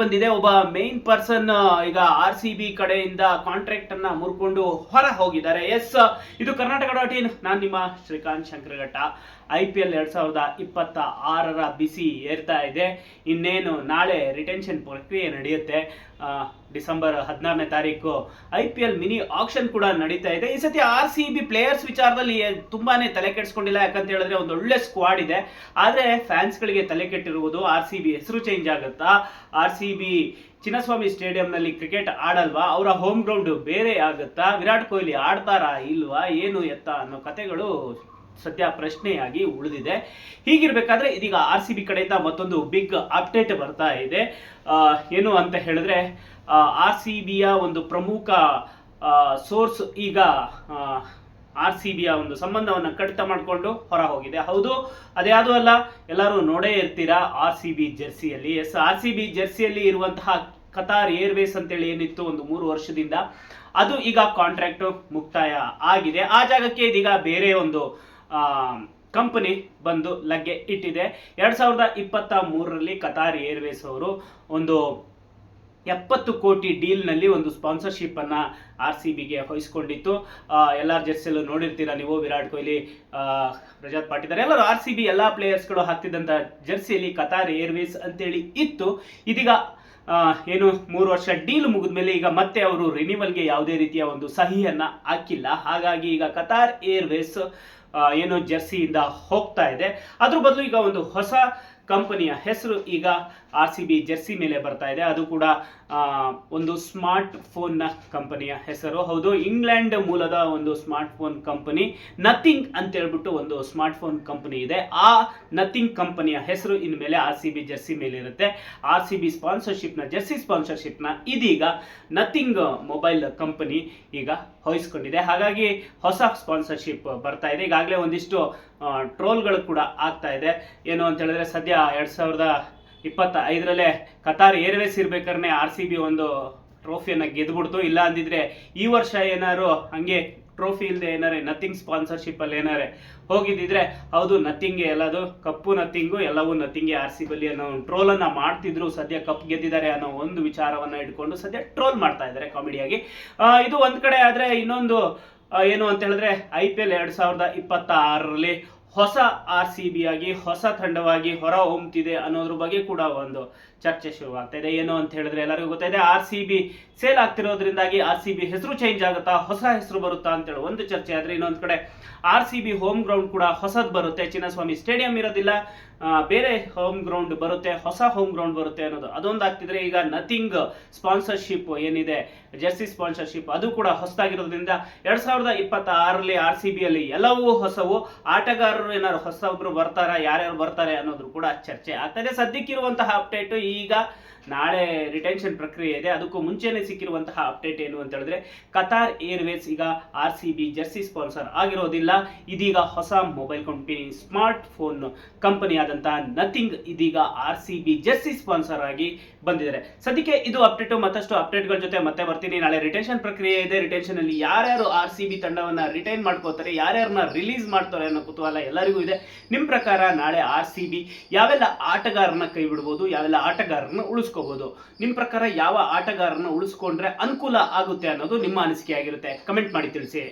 ಬಂದಿದೆ. ಒಬ್ಬ main person ಈಗ ಆರ್ ಸಿ ಬಿ ಕಡೆಯಿಂದ ಕಾಂಟ್ರಾಕ್ಟ್ ಅನ್ನ ಮುರ್ಕೊಂಡು ಹೊರ ಹೋಗಿದ್ದಾರೆ. ಎಸ್ ಇದು ಕರ್ನಾಟಕ ಡಾಟ್ ಇನ್. ನಾನು ನಿಮ್ಮ Srikanth Shankaraghatta. I P L ಎರಡ್ ಸಾವಿರದ ಇಪ್ಪತ್ತ ಆರರ ಬಿಸಿ ಏರ್ತಾ ಇದೆ. ಇನ್ನೇನು ನಾಳೆ ರಿಟೆನ್ಷನ್ ಪ್ರಕ್ರಿಯೆ ನಡೆಯುತ್ತೆ. ಡಿಸೆಂಬರ್ ಹದಿನಾರನೇ ತಾರೀಕು I P L mini auction ಕೂಡ ನಡೀತಾ ಇದೆ. ಈ ಸತಿ ಆರ್ ಸಿ ಬಿ ಪ್ಲೇಯರ್ಸ್ ವಿಚಾರದಲ್ಲಿ ತುಂಬಾನೇ ತಲೆ ಕೆಡಿಸ್ಕೊಂಡಿಲ್ಲ. ಯಾಕಂತ ಹೇಳಿದ್ರೆ ಒಂದು ಒಳ್ಳೆ ಸ್ಕ್ವಾಡ್ ಇದೆ. ಆದ್ರೆ ಫ್ಯಾನ್ಸ್ಗಳಿಗೆ ತಲೆ ಕೆಟ್ಟಿರುವುದು ಆರ್ ಸಿ ಬಿ ಹೆಸರು ಚೇಂಜ್ ಆಗುತ್ತಾ? ಆರ್ ಸಿ ಬಿ ಚಿನ್ನಸ್ವಾಮಿ ಸ್ಟೇಡಿಯಂನಲ್ಲಿ ಕ್ರಿಕೆಟ್ ಆಡಲ್ವಾ? ಅವರ ಹೋಮ್ ಗ್ರೌಂಡ್ ಬೇರೆ ಆಗುತ್ತಾ? ವಿರಾಟ್ ಕೊಹ್ಲಿ ಆಡ್ತಾರಾ ಇಲ್ವಾ? ಏನು ಎತ್ತ ಅನ್ನೋ ಕತೆಗಳು ಸದ್ಯ ಪ್ರಶ್ನೆಯಾಗಿ ಉಳಿದಿದೆ. ಹೀಗಿರ್ಬೇಕಾದ್ರೆ ಇದೀಗ ಆರ್ ಸಿ ಬಿ ಕಡೆಯಿಂದ ಮತ್ತೊಂದು ಬಿಗ್ ಅಪ್ಡೇಟ್ ಬರ್ತಾ ಇದೆ. ಏನು ಅಂತ ಹೇಳಿದ್ರೆ ಆರ್ ಸಿ ಬಿಯ ಒಂದು ಪ್ರಮುಖ ಸೋರ್ಸ್ ಈಗ ಆರ್ ಸಿ ಬಿಯ ಒಂದು ಸಂಬಂಧವನ್ನು ಕಡಿತ ಮಾಡಿಕೊಂಡು ಹೊರ ಹೋಗಿದೆ ಹೌದು ಅದ್ಯಾವುದೂ ಅಲ್ಲ, ಎಲ್ಲರೂ ನೋಡೇ ಇರ್ತೀರಾ ಆರ್ ಸಿ ಬಿ ಜೆರ್ಸಿಯಲ್ಲಿ? ಎಸ್ ಆರ್ ಸಿ ಬಿ ಜೆರ್ಸಿಯಲ್ಲಿ ಇರುವಂತಹ ಕತಾರ್ ಏರ್ವೇಸ್ ಅಂತೇಳಿ ಏನಿತ್ತು ಒಂದು ಮೂರು ವರ್ಷದಿಂದ, ಅದು ಈಗ ಕಾಂಟ್ರಾಕ್ಟ್ ಮುಕ್ತಾಯ ಆಗಿದೆ. ಆ ಜಾಗಕ್ಕೆ ಇದೀಗ ಬೇರೆ ಒಂದು ಕಂಪನಿ ಬಂದು ಲಗ್ಗೆ ಇಟ್ಟಿದೆ. ಎರಡು ಸಾವಿರದ ಇಪ್ಪತ್ತ ಮೂರರಲ್ಲಿ ಕತಾರ್ ಏರ್ವೇಸ್ ಅವರು ಒಂದು ಎಪ್ಪತ್ತು ಕೋಟಿ ಡೀಲ್ನಲ್ಲಿ ಒಂದು ಸ್ಪಾನ್ಸರ್ಶಿಪ್ ಅನ್ನ ಆರ್ ಸಿ ಬಿಗೆ ವಹಿಸ್ಕೊಂಡಿತ್ತು ಎಲ್ಲರ ಜರ್ಸಿಯಲ್ಲೂ ನೋಡಿರ್ತೀರಾ ನೀವು, ವಿರಾಟ್ ಕೊಹ್ಲಿ ರಜಾತ್ ಪಾಟಿದಾರ್ ಎಲ್ಲರೂ ಆರ್ ಸಿ ಬಿ ಎಲ್ಲ ಪ್ಲೇಯರ್ಸ್ಗಳು ಹಾಕ್ತಿದ್ದಂಥ ಜರ್ಸಿಯಲ್ಲಿ ಕತಾರ್ ಏರ್ವೇಸ್ ಅಂತೇಳಿ ಇತ್ತು. ಇದೀಗ ಏನು ಮೂರು ವರ್ಷ ಡೀಲ್ ಮುಗಿದ ಮೇಲೆ ಈಗ ಮತ್ತೆ ಅವರು ರಿನಿವಲ್ಗೆ ಯಾವುದೇ ರೀತಿಯ ಒಂದು ಸಹಿಯನ್ನು ಹಾಕಿಲ್ಲ. ಹಾಗಾಗಿ ಈಗ ಕತಾರ್ ಏರ್ವೇಸ್ ಏನು ಜರ್ಸಿಯಿಂದ ಹೋಗ್ತಾ ಇದೆ. ಅದ್ರ ಬದಲು ಈಗ ಒಂದು ಹೊಸ ಕಂಪನಿಯ ಹೆಸರು ಈಗ ಆರ್ ಸಿ ಬಿ ಜೆರ್ಸಿ ಮೇಲೆ ಬರ್ತಾ ಇದೆ. ಅದು ಕೂಡ ಒಂದು ಸ್ಮಾರ್ಟ್ ಫೋನ್ನ ಕಂಪನಿಯ ಹೆಸರು. ಹೌದು, ಇಂಗ್ಲೆಂಡ್ ಮೂಲದ ಒಂದು ಸ್ಮಾರ್ಟ್ ಫೋನ್ ಕಂಪನಿ, ನಥಿಂಗ್ ಅಂತ ಹೇಳ್ಬಿಟ್ಟು ಒಂದು ಸ್ಮಾರ್ಟ್ ಫೋನ್ ಕಂಪನಿ ಇದೆ. ಆ ನಥಿಂಗ್ ಕಂಪನಿಯ ಹೆಸರು ಇನ್ಮೇಲೆ ಆರ್ ಸಿ ಬಿ ಜೆರ್ಸಿ ಮೇಲೆ ಇರುತ್ತೆ ಆರ್ ಸಿ ಬಿ ಸ್ಪಾನ್ಸರ್ಶಿಪ್ನ, ಜೆರ್ಸಿ ಸ್ಪಾನ್ಸರ್ಶಿಪ್ನ ಇದೀಗ ನಥಿಂಗ್ ಮೊಬೈಲ್ ಕಂಪನಿ ಈಗ ವಹಿಸ್ಕೊಂಡಿದೆ ಹಾಗಾಗಿ ಹೊಸ ಸ್ಪಾನ್ಸರ್ಶಿಪ್ ಬರ್ತಾ ಇದೆ. ಈಗಾಗಲೇ ಒಂದಿಷ್ಟು ಟ್ರೋಲ್ಗಳು ಕೂಡ ಆಗ್ತಾ ಇದೆ. ಏನು ಅಂತ ಹೇಳಿದ್ರೆ, ಸದ್ಯ ಎರಡು ಸಾವಿರದ ಇಪ್ಪತ್ತ ಐದರಲ್ಲೇ ಕತಾರ್ ಏರ್ವೇಸ್ ಇರ್ಬೇಕಾದ್ರೆ ಆರ್ ಸಿ ಬಿ ಒಂದು ಟ್ರೋಫಿಯನ್ನ ಗೆದ್ಬಿಡ್ತು. ಇಲ್ಲ ಅಂದಿದ್ರೆ ಈ ವರ್ಷ ಏನಾರು ಹಂಗೆ ಟ್ರೋಫಿ ಇಲ್ಲದೆ ಏನಾರೆ ನಥಿಂಗ್ ಸ್ಪಾನ್ಸರ್ಶಿಪ್ ಅಲ್ಲಿ ಏನಾರೆ ಹೋಗಿದ್ದಿದ್ರೆ ಹೌದು ನಥಿಂಗ್ ಎಲ್ಲದು ಕಪ್ಪು ನಥಿಂಗು ಎಲ್ಲವೂ ನಥಿಂಗ್ ಆರ್ ಸಿ ಬಲ್ಲಿ ಅನ್ನೋ ಒಂದು ಟ್ರೋಲ್ ಅನ್ನ ಮಾಡ್ತಿದ್ರು. ಸದ್ಯ ಕಪ್ ಗೆದ್ದಿದ್ದಾರೆ ಅನ್ನೋ ಒಂದು ವಿಚಾರವನ್ನ ಇಟ್ಕೊಂಡು ಸದ್ಯ ಟ್ರೋಲ್ ಮಾಡ್ತಾ ಇದ್ದಾರೆ ಕಾಮಿಡಿಯಾಗಿ. ಇದು ಒಂದು ಕಡೆ ಆದ್ರೆ ಇನ್ನೊಂದು ಏನು ಅಂತ ಹೇಳಿದ್ರೆ ಐ ಪಿ ಎಲ್ ಎರಡ್ ಸಾವಿರದ ಇಪ್ಪತ್ತ ಆರರಲ್ಲಿ ಹೊಸ ಆರ್ ಸಿ ಬಿ ಆಗಿ, ಹೊಸ ತಂಡವಾಗಿ ಹೊರ ಹೊಮ್ತಿದೆ ಅನ್ನೋದ್ರ ಬಗ್ಗೆ ಕೂಡ ಒಂದು ಚರ್ಚೆ ಶುರುವಾಗ್ತಾ ಇದೆ ಏನು ಅಂತ ಹೇಳಿದ್ರೆ ಎಲ್ಲರಿಗೂ ಗೊತ್ತಿದೆ ಆರ್ ಸಿ ಬಿ ಸೇಲ್ ಆಗ್ತಿರೋದ್ರಿಂದಾಗಿ ಆರ್ ಸಿ ಬಿ ಹೆಸರು ಚೇಂಜ್ ಆಗುತ್ತಾ, ಹೊಸ ಹೆಸರು ಬರುತ್ತಾ ಅಂತೇಳಿ ಒಂದು ಚರ್ಚೆ. ಆದ್ರೆ ಇನ್ನೊಂದು ಕಡೆ R C B home ground ಕೂಡ ಹೊಸದ್ ಬರುತ್ತೆ. ಚಿನ್ನಸ್ವಾಮಿ ಸ್ಟೇಡಿಯಂ ಇರೋದಿಲ್ಲ ಬೇರೆ ಹೋಮ್ ಗ್ರೌಂಡ್ ಬರುತ್ತೆ, ಹೊಸ ಹೋಮ್ ಗ್ರೌಂಡ್ ಬರುತ್ತೆ ಅನ್ನೋದು. ಅದೊಂದು ಆಗ್ತಿದ್ರೆ ಈಗ ನಥಿಂಗ್ ಸ್ಪಾನ್ಸರ್ಶಿಪ್ ಏನಿದೆ ಜರ್ಸಿ ಸ್ಪಾನ್ಸರ್ಶಿಪ್ ಅದು ಕೂಡ ಹೊಸದಾಗಿರೋದ್ರಿಂದ ಎರಡ್ ಸಾವಿರದ ಇಪ್ಪತ್ತ ಆರಲ್ಲಿ ಆರ್ ಸಿ ಬಿ ಅಲ್ಲಿ ಎಲ್ಲವೂ ಹೊಸವು ಆಟಗಾರರು ಏನಾದ್ರು ಹೊಸಬ್ರು ಬರ್ತಾರಾ ಯಾರ್ಯಾರು ಬರ್ತಾರೆ ಅನ್ನೋದ್ರು ಕೂಡ ಚರ್ಚೆ ಆಗ್ತದೆ. ಸದ್ಯಕ್ಕಿರುವಂತಹ ಅಪ್ಡೇಟ್ ಈಗ ನಾಳೆ ರಿಟೆನ್ಷನ್ ಪ್ರಕ್ರಿಯೆ ಇದೆ. ಅದಕ್ಕೂ ಮುಂಚೆನೆ ಸಿಕ್ಕಿರುವಂತಹ ಅಪ್ಡೇಟ್ ಏನು ಅಂತ ಹೇಳಿದ್ರೆ ಕತಾರ್ ಏರ್ವೇಸ್ ಈಗ R C B jersey sponsor ಆಗಿರೋದಿಲ್ಲ. ಇದೀಗ ಹೊಸ mobile company smartphone company ಆದಂತಹ ನಥಿಂಗ್ ಇದೀಗ R C B jersey sponsor ಆಗಿ ಬಂದಿದ್ದಾರೆ. ಸದ್ಯಕ್ಕೆ ಇದು ಅಪ್ಡೇಟ್ ಮತ್ತಷ್ಟು ಅಪ್ಡೇಟ್ಗಳ ಜೊತೆ ಮತ್ತೆ ಬರ್ತೀನಿ. ನಾಳೆ ರಿಟೆನ್ಷನ್ ಪ್ರಕ್ರಿಯೆ ಇದೆ. ರಿಟೆನ್ಷನ್ ಅಲ್ಲಿ ಯಾರ್ಯಾರು ಆರ್ ಸಿ ಬಿ ತಂಡವನ್ನ ರಿಟೈನ್ ಮಾಡ್ಕೋತಾರೆ, ಯಾರ್ಯಾರನ್ನ ರಿಲೀಸ್ ಮಾಡ್ತಾರೆ ಅನ್ನೋ ಕುತೂಹಲ ಎಲ್ಲರಿಗೂ ಇದೆ. ನಿಮ್ ಪ್ರಕಾರ ನಾಳೆ ಆರ್ ಸಿ ಬಿ ಯಾವೆಲ್ಲ ಆಟಗಾರನ ಕೈ ಬಿಡ್ಬೋದು, ಯಾವೆಲ್ಲ ಆಟಗಾರರನ್ನ ಉಳಿಸ್ಕೋಬಹುದು ನಿಮ್ ಪ್ರಕಾರ ಯಾವ ಆಟಗಾರನ ಉಳಿಸ್ಕೊಂಡ್ರೆ ಅನುಕೂಲ ಆಗುತ್ತೆ ಅನ್ನೋದು ನಿಮ್ಮ ಅನಿಸಿಕೆ ಆಗಿರುತ್ತೆ. ಕಮೆಂಟ್ ಮಾಡಿ ತಿಳಿಸಿ.